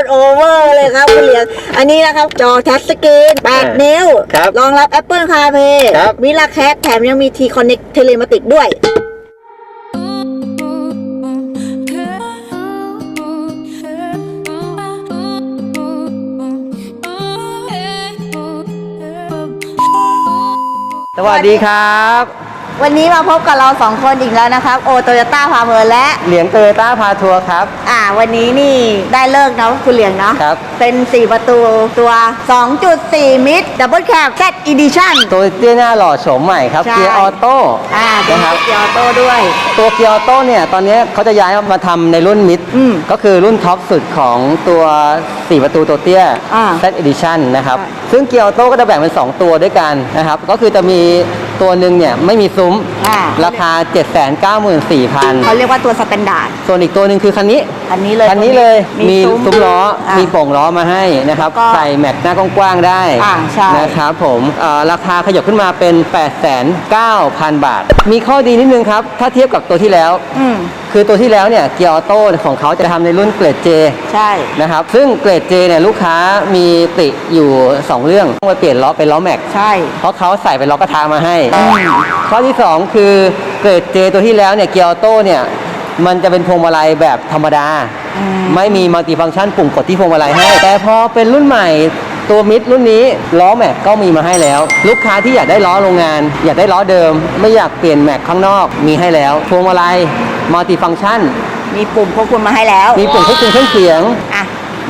ตรโอเวอร์เลยครับคุณเหลียงอันนี้นะครับจอทัชสกรีนอ่า8นิ้ว ครับรองรับ Apple CarPlay ครับ มิลาแคสแถมยังมี T Connect Telematic ด้วย สวัสดีครับ วันนี้มาพบกับเราสองคนอีกแล้วนะครับ โอโตโยต้าพาเมอร์และ เหลียงโตโยต้าพาทัวร์ครับ อ่า วันนี้นี่ได้เลิกเนาะคุณเหลียงเนาะครับ เป็น 4 ประตูตัว 2.4 มิตรดับเบิลแคป Z Edition ตัวเตี้ยหน้าหล่อโฉมใหม่ครับใช่เกียร์ออโต้อ่าเป็นนะครับเกียร์ออโต้ด้วย ตัวเกียร์ออโต้เนี่ย ตอนนี้เขาจะย้ายมาทำในรุ่นมิดอืมก็คือรุ่นท็อปสุดของตัว 4 ประตูตัวเตี้ยอ่า Z Edition นะครับใช่ซึ่งเกียร์ออโต้ก็จะแบ่งเป็น 2 ตัวด้วยกันนะครับก็คือจะมีตัวหนึ่งเนี่ยไม่มีซุ้ม อ่า ราคา794,000เขาเรียกว่าตัวสแตนดาร์ด ส่วนอีกตัวหนึ่งคือคันนี้ อันนี้เลยคันนี้เลยมีซุ้ซุ้มล้อะ มีโป่งล้อมาให้นะครับ แล้วก็ใส่แม็กหน้ากว้างๆได้อ่าใช่ นะครับผมเอ่อราคาขยับขึ้นมาเป็น 8,900 บาท มีข้อดีนิดนึงครับ ถ้าเทียบกับตัวที่แล้ว อืม คือตัวที่แล้วเนี่ยเกียร์ออโต้ของเขาจะทำในรุ่นเกรด J ใช่ นะครับ ซึ่งเกรด J เนี่ยลูกค้ามีติอยู่ 2 เรื่องต้องไปเปลี่ยนล้อเป็นล้อแม็ก ใช่ เพราะเขาใส่เป็นล้อกระทะมาให้ อืม ข้อที่ 2 คือเกรด J ตัวที่แล้วเนี่ยเกียร์ออโต้เนี่ยมันจะเป็นพวงมาลัยแบบธรรมดาอืมไม่มีมัลติฟังก์ชันปุ่มกดที่พวงมาลัยให้ แต่พอเป็นรุ่นใหม่ตัวมิดรุ่นนี้ล้อแม็กก็มีมาให้แล้ว ลูกค้าที่อยากได้ล้อโรงงาน อยากได้ล้อเดิม ไม่อยากเปลี่ยนแม็กข้างนอกมีให้แล้วพวงมาลัยมัลติฟังก์ชัน มีปุ่มควบคุมมาให้แล้ว มีปุ่มควบคุมเครื่องเสียงอะ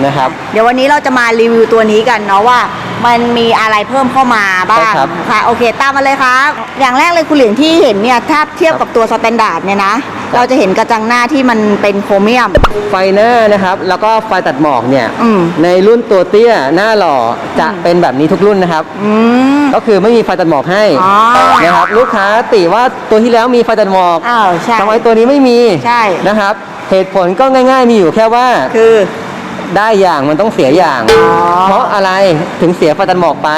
นะครับ เดี๋ยววันนี้เราจะมารีวิวตัวนี้กันเนาะว่า มันมีอะไรเพิ่มเข้ามาบ้างใช่ครับค่ะโอเคตามมาเลยครับอย่างแรกเลยคุณเหลียงที่เห็นเนี่ยถ้าเทียบกับตัวสแตนดาร์ดเนี่ยนะเราจะเห็นกระจังหน้าที่มันเป็นโครเมียม ไฟหน้านะครับ แล้วก็ไฟตัดหมอกเนี่ย อืม ในรุ่นตัวเตี้ยหน้าหล่อจะเป็นแบบนี้ทุกรุ่นนะครับ อืม ก็คือไม่มีไฟตัดหมอกให้อ๋อนะครับลูกค้าติว่าตัวที่แล้วมีไฟตัดหมอกอ้าวใช่ทำไมตัวนี้ไม่มีใช่ นะครับ เหตุผลก็ง่าย ๆ มีอยู่แค่ว่า คือ ได้อย่างมันต้องเสียอย่างอ๋อเพราะอะไรถึงเสียไฟตัดหมอกไป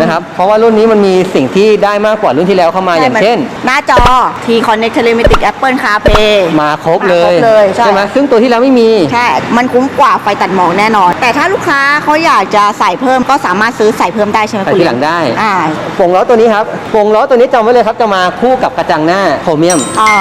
นะครับ เพราะว่ารุ่นนี้มันมีสิ่งที่ได้มากกว่ารุ่นที่แล้วเข้ามาอย่างเช่น หน้าจอ T Connect Telematic Apple CarPlay มาครบเลยมาครบเลยใช่ไหมซึ่งตัวที่แล้วไม่มี ใช่ มันคุ้มกว่าไฟตัดหมอกแน่นอน แต่ถ้าลูกค้าเขาอยากจะใส่เพิ่มก็สามารถซื้อใส่เพิ่มได้ใช่ไหมใส่คุณทีหลังได้อ่าโป่งล้อตัวนี้ครับโป่งล้อตัวนี้จำไว้เลยครับจะมาคู่กับกระจังหน้าโครเมียมอ๋อ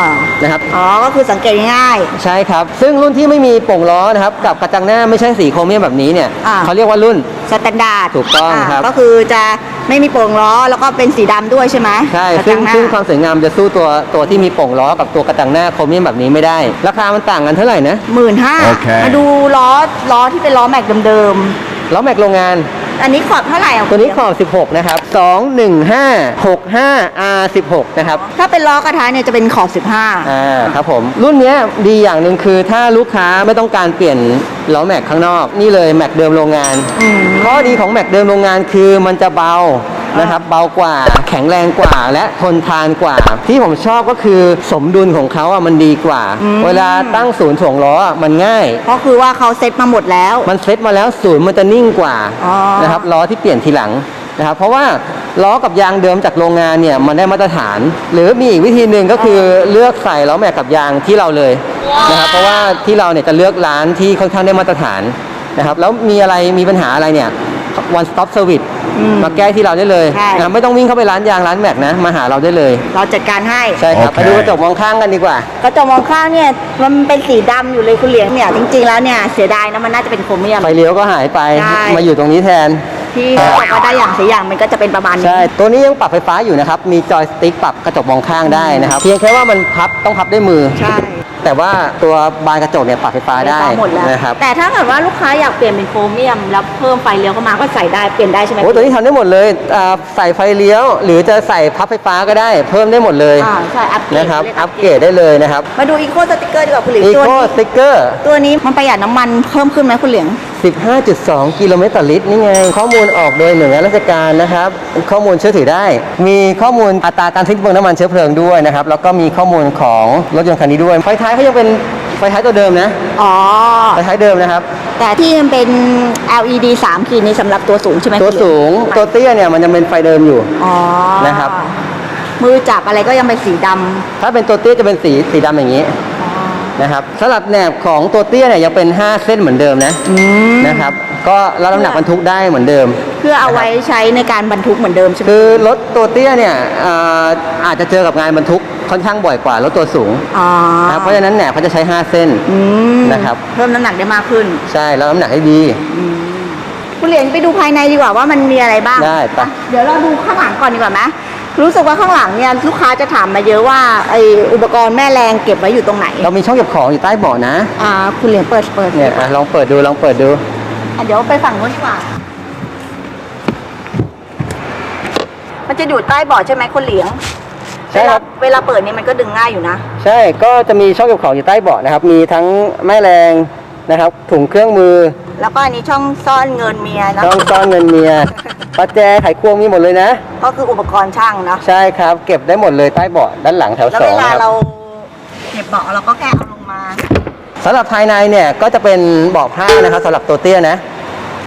นะครับอ๋อก็คือสังเกตง่ายใช่ครับ ซึ่งรุ่นที่ไม่มีโป่งล้อนะครับกับกระจังหน้าไม่ใช่สีโครเมียมแบบนี้เนี่ยอ่าเขาเรียกว่ารุ่นๆ สแตนดาร์ดถูกต้องครับ ก็คือจะไม่มีโป่งล้อแล้วก็เป็นสีดำด้วยใช่ไหมใช่กระซึ่จังงหน้าซึ่งความสวยงามจะสู้ตัวตัวที่มีโป่งล้อกับตัวกระจังหน้าโครเมียมแบบนี้ไม่ได้ ราคามันต่างกันเท่าไหร่นะหมื่นห้าโอเคมาดูล้อล้อที่เป็นล้อแม็กเดิมล้อแม็กโรงงานๆ อันนี้ขอบเท่าไหร่อะตัวนี้ขอบ 16 นะครับ 21565 R16 นะครับ ถ้าเป็นล้อกระทะเนี่ยจะเป็นขอบ 15 อ่าครับผม รุ่นเนี้ยดีอย่างหนึ่งคือถ้าลูกค้าไม่ต้องการเปลี่ยนล้อแม็กข้างนอก นี่เลยแม็กเดิมโรงงานอืมข้อดีของแม็กเดิมโรงงานคือมันจะเบา นะครับ เบากว่าแข็งแรงกว่าและทนทานกว่า ที่ผมชอบก็คือสมดุลของเขาอะมันดีกว่าอืมเวลาตั้งศูนย์ถ่วงล้ออะมันง่ายก็คือว่าเขาเซ็ตมาหมดแล้ว มันเซ็ตมาแล้วศูนย์มันจะนิ่งกว่าอ๋อ นะครับล้อที่เปลี่ยนทีหลังนะครับเพราะว่าล้อกับยางเดิมจากโรงงานเนี่ยมันได้มาตรฐาน หรือมีอีกวิธีหนึ่งก็คือเลือกใส่ล้อแม็กกับยางที่เราเลยนะครับเพราะว่าที่เราเนี่ยจะเลือกร้านที่ค่อนข้างได้มาตรฐานนะครับแล้วมีอะไรมีปัญหาอะไรเนี่ย one stop service อื มมาแก้ที่เราได้เลยใช่ นะครับไม่ต้องวิ่งเข้าไปร้านยางร้านแม็กนะมาหาเราได้เลย เราจัดการให้ ใช่ครับโอเค ไปดูกระจกมองข้างกันดีกว่า กระจกมองข้างเนี่ยมันเป็นสีดำอยู่เลยคุณเหลียงเนี่ยจริงๆแล้วเนี่ยเสียดายนะมันน่าจะเป็นโครเมียม ไฟเลี้ยวก็หายไปใช่ มาอยู่ตรงนี้แทน ที่เขาบอกว่าได้อย่างเสียอย่างมันก็จะเป็นประมาณนี้ ใช่ ตัวนี้ยังปรับไฟฟ้าอยู่นะครับ มีจอยสติ๊กปรับกระจกมองข้างได้นะครับ เพียงแค่ว่ามันพับต้องพับด้วยมือ ใช่ แต่ว่าตัวบานกระจกเนี่ยปรับไฟฟ้าได้หมดแล้วนะครับแต่ถ้าเกิดว่าลูกค้าอยากเปลี่ยนเป็นโครเมียมแล้วเพิ่มไฟเลี้ยวเข้ามาก็ใส่ได้เปลี่ยนได้ใช่ไหมโอ้ตัวนี้ทำได้หมดเลยอ่าใส่ไฟเลี้ยว หรือจะใส่พับไฟฟ้าก็ได้ เพิ่มได้หมดเลยอ่าใช่อัปเกรดนะครับเยอัปเกรดได้เลยนะครับมาดูอีโคสติกเกอร์ดีกว่าคุณเหลียงอีตัวโคนี้สติ๊กเกอร์ตัวนี้มันประหยัดน้ำมันเพิ่มขึ้นไหมคุณเหลียง 15.2 กิโลเมตรต่อลิตรนี่ไง ข้อมูลออกโดยหน่วยงานราชการนะครับ ข้อมูลเชื่อถือได้ มีข้อมูลอัตราการทิ้งเปลืองน้ำมันเชื้อเพลิงด้วยนะครับ แล้วก็มีข้อมูลของรถยนต์คันนี้ด้วย ไฟท้ายเขายังเป็นไฟท้ายตัวเดิมนะ อ๋อ ไฟท้ายเดิมนะครับ แต่ที่มันเป็น LED 3ขีดนี้สำหรับตัวสูงใช่ไหมตัวคุณเหลียสูง ตัวเตี้ยเนี่ยมันจะเป็นไฟเดิมอยู่ อ๋อ นะครับ มือจับอะไรก็ยังเป็นสีดำ ถ้าเป็นตัวเตี้ยจะเป็นสีสีดำอย่างนี้อ๋อ นะครับสำหรับแหนบของตัวเตี้ยเนี่ยยังเป็น 5 เส้นเหมือนเดิมนะอืมนะครับ ก็รับน้ำหนักบรรทุกได้เหมือนเดิม เพื่อเอาไว้ใช้ในการบรรทุกเหมือนเดิมใช่ไหมคือรถตัวเตี้ยเนี่ยอ่าอาจจะเจอกับงานบรรทุกค่อนข้างบ่อยกว่ารถตัวสูงอ๋อนะครับเพราะฉะนั้นแหนบเขาจะใช้ 5 เส้น อืมนะครับ เพิ่มน้ำหนักได้มากขึ้นใช่แล้วน้ำหนักให้ดีคุณเหรียญไปดูภายในดีกว่าว่ามันมีอะไรบ้างได้ไป อะเดี๋ยวเราดูข้างหลังก่อนดีกว่าไหม รู้สึกว่าข้างหลังเนี่ยลูกค้าจะถามมาเยอะว่าไออุปกรณ์แม่แรงเก็บไว้อยู่ตรงไหนเรามีช่องเก็บของอยู่ใต้เบาะนะอ่าคุณเหรียญเปิดเปิดเนี่ยอะลองเปิดดูลองเปิดดูอะเดี๋ยวไปฝั่งนู้นดีกว่า มันจะอยู่ใต้เบาะใช่ไหมคุณเหลียงใช่ครับ เวลาเวลาเปิดเนี่ยมันก็ดึงง่ายอยู่นะใช่ก็จะมีช่องเก็บของอยู่ใต้เบาะนะครับ มีทั้งแม่แรงนะครับถุงเครื่องมือ แล้วก็อันนี้ช่องซ่อนเงินเมียนะช่องซ่อนเงินเมียประแจไขควงมีหมดเลยนะ ก็คืออุปกรณ์ช่างเนาะใช่ครับ เก็บได้หมดเลยใต้เบาะด้านหลังแถวแล้วสอเวงลาครับ เราเก็บเบาะเราก็แค่เอาลงมา สำหรับภายในเนี่ยก็จะเป็นเบาะผ้านะครับสำหรับตัวเตี้ยนะ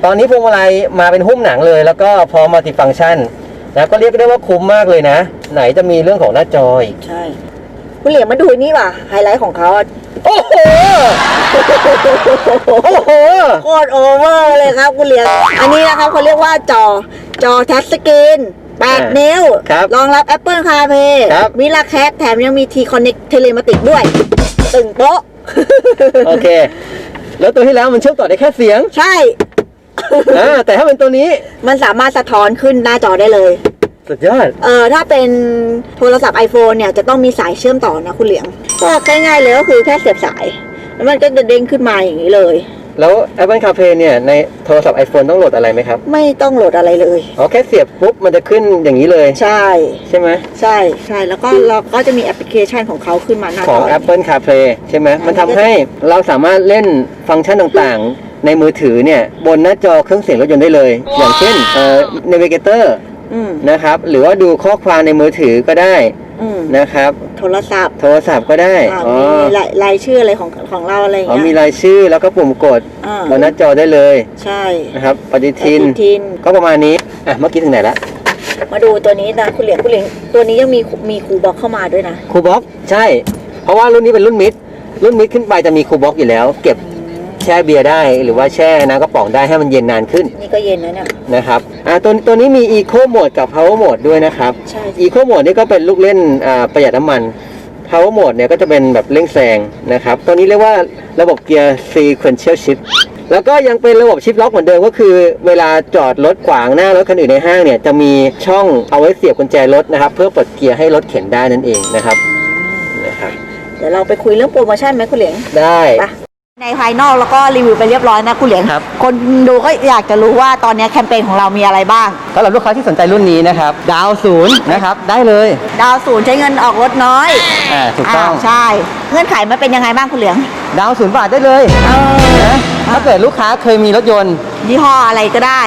ตอนนี้พวงมาลัยมาเป็นหุ้มหนังเลย แล้วก็พร้อมมัลติฟังก์ชันนะก็เรียกได้ว่าคุ้มมากเลยนะ ไหนจะมีเรื่องของหน้าจออีกใช่ คุณเหลียงมาดูนี่ว่ะไฮไลท์ของเขาอะ โอ้โห โอ้โห โคตรโอเวอร์เลยครับคุณเหลียง อันนี้นะครับเขาเรียกว่าจอ จอทัชสกรีนอ่า8นิ้ว ครับรองรับ Apple CarPlay ครับ มิราแคสแถมยังมี T-Connect Telematic ด้วย ตึงโป๊ะ โอเค แล้วตัวที่แล้วมันเชื่อมต่อได้แค่เสียงใช่ อ่าแต่ถ้าเป็นตัวนี้ มันสามารถสะท้อนขึ้นหน้าจอได้เลย สุดยอด เออถ้าเป็นโทรศัพท์ iPhone เนี่ยจะต้องมีสายเชื่อมต่อนะคุณเหลียง ก็ง่ายๆเลยก็คือแค่เสียบสาย แล้วมันก็จะเด้งขึ้นมาอย่างนี้เลย แล้ว Apple CarPlay เนี่ย ในโทรศัพท์ iPhone ต้องโหลดอะไรไหมครับ ไม่ต้องโหลดอะไรเลย อ๋อ แค่เสียบปุ๊บ มันจะขึ้นอย่างนี้เลย ใช่ ใช่ไหม ใช่ใช่แล้วก็เราก็จะมีแอปพลิเคชันของเขาขึ้นมาหน้าของจอ Apple CarPlay ใช่ไหมใช่มันทำให้เราสามารถเล่นฟังก์ชันต่างๆ ในมือถือเนี่ย บนหน้าจอเครื่องเสียงรถยนต์ได้เลย อย่างเช่นเอ่อ Navigator อืมนะครับ หรือว่าดูข้อความในมือถือก็ได้อืมนะครับ โทรศัพท์โทรศัพท์ก็ได้อ่าอ๋อมีรายรายชื่ออะไรของของเราอะไรอย่างอ๋อเงี้ยมีรายชื่อแล้วก็ปุ่มกดอ่าบนหน้าจอได้เลยใช่นะครับ ปฏิทิน ปฏิทิน ก็ประมาณนี้อะเมื่อกี้ถึงไหนละมาดูตัวนี้นะคุณเหลียงคุณเหลียงตัวนี้ยังมีมีคูบ็อกเข้ามาด้วยนะคูบ็อกใช่ เพราะว่ารุ่นนี้เป็นรุ่นมิดรุ่นมิดขึ้นไปจะมีคูบ็อกอยู่แล้ว เก็บ แช่เบียร์ได้หรือว่าแช่น้ำกระป๋องได้ให้มันเย็นนานขึ้นนี่ก็เย็นนะเนี่ยนะครับอ่าตัวตัวนี้มี Eco Mode กับ Power Mode ด้วยนะครับ ใช่ Eco Mode นี่ก็เป็นลูกเล่นอ่าประหยัดน้ำมัน Power Mode เนี่ยก็จะเป็นแบบเร่งแซงนะครับตัวนี้เรียกว่าระบบเกียร์ Sequential Shift แล้วก็ยังเป็นระบบชิปล็อกเหมือนเดิมก็คือ เวลาจอดรถขวางหน้ารถคันอื่นในห้างเนี่ยจะมีช่องเอาไว้เสียบกุญแจรถนะครับ เพื่อปลดเกียร์ให้รถเข็นได้นั่นเองนะครับนะครับ เดี๋ยวเราไปคุยเรื่องโปรโมชั่นไหมคุณเหลียงได้ ไป ในภายนอกแล้วก็รีวิวไปเรียบร้อยนะคุณเหลียงครับ คนดูก็อยากจะรู้ว่าตอนนี้แคมเปญของเรามีอะไรบ้างสำหรับลูกค้าที่สนใจรุ่นนี้นะครับ ดาวศูนย์นะครับ ได้เลยดาวศูนย์ใช้เงินออกรถน้อยอ่าถูกต้องาใช่ เงื่อนไขมันเป็นยังไงบ้างคุณเหลียง ดาวศูนย์บาทได้เลยเออนะถ้าเกิดลูกค้าเคยมีรถยนต์ ยี่ห้ออะไรก็ได้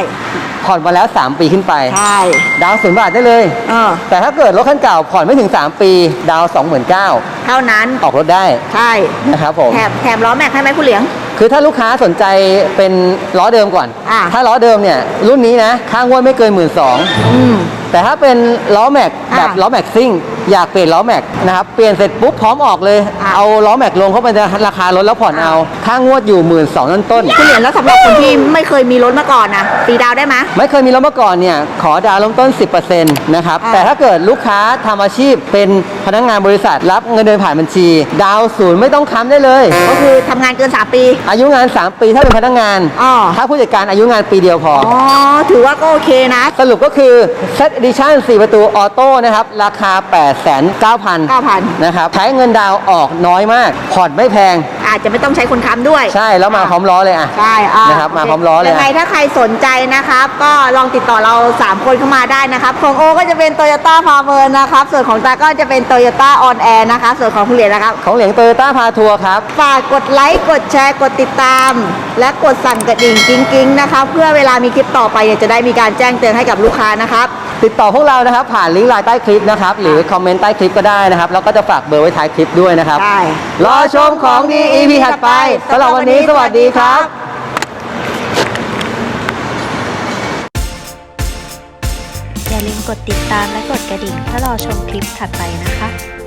ผ่อนมาแล้ว 3 ปีขึ้นไป ใช่ ดาวศูนย์บาทได้เลย เออ แต่ถ้าเกิดรถคันเก่าผ่อนไม่ถึง 3 ปี ดาว 29,000เท่านั้น ออกรถได้ใช่ นะครับผม แถมแถมล้อแม็กให้ไหมคุณเหลียง คือถ้าลูกค้าสนใจเป็นล้อเดิมก่อน อ่า ถ้าล้อเดิมเนี่ยรุ่นนี้นะค่างวดไม่เกินหมื่นสอง อืม แต่ถ้าเป็นล้อแม็กอ่าแบบล้อแม็กซิ่งอยากเปลี่ยนล้อแม็กนะครับเปลี่ยนเสร็จปุ๊บพร้อมออกเลยอ่าเอาล้อแม็กลงเข้าไปในราคารถแล้วผ่อนอ่าเอาค่างวดอยู่หมื่นสองต้นต้นคุณเหลียงแล้วสำหรับคนที่ไม่เคยมีรถมาก่อนนะตีดาวได้ไหมไม่เคยมีรถมาก่อนเนี่ยขอดาวน์เริ่มต้น 10%นะครับอ่าแต่ถ้าเกิดลูกค้าทำอาชีพเป็นพนักงานบริษัทรับเงินเดือนผ่านบัญชี ดาวน์ศูนย์ไม่ต้องค้ำได้เลย ก็คือทำงานเกิน 3 ปี อายุงาน 3 ปีถ้าเป็นพนักงานอ๋อถ้าผู้จัดการอายุงานปีเดียวพออ๋อถือว่าก็โอเคนะ สรุปก็คือ Set Edition 4ประตูออโต้นะครับ ราคา 8,900 9,000 นะครับ ใช้เงินดาวน์ออกน้อยมาก ผ่อนไม่แพง อาจจะไม่ต้องใช้คนค้ำด้วย ใช่ แล้วมาพร้อมล้อเลยอะ ใช่อ่นะครับมาพร้อมล้อเลยยังไงอะถ้าใครสนใจนะครับ ก็ลองติดต่อเรา 3 คนเข้ามาได้นะครับ ของโอก็จะเป็น Toyota p a v e r นะครับ ส่วนของตาก็จะเป็น Toyota On Air นะคะส่วนของคุณเหรียญนะครับ ของเหลียงโตโยต้าพาทัวร์ครับ ฝากกดไลค์ กดแชร์ กดติดตาม และกดสั่นกระดิ่งกิ้งๆนะคะเพื่อเวลามีคลิปต่อไปเนี่ยจะได้มีการแจ้งเตือนให้กับลูกค้านะครับ ติดต่อพวกเรานะครับ ผ่านลิงก์ไลน์ใต้คลิปนะครับ หรือคอมเมนต์ใต้คลิปก็ได้นะครับ แล้วก็จะฝากเบอร์ไว้ท้ายคลิปด้วยนะครับ ได้ รอชมของดี EP ถัดไปสำหรับวันนี้สวัสดีครับอย่าลืมกดติดตามและกดกระดิ่งเพื่อรอชมคลิปถัดไปนะคะ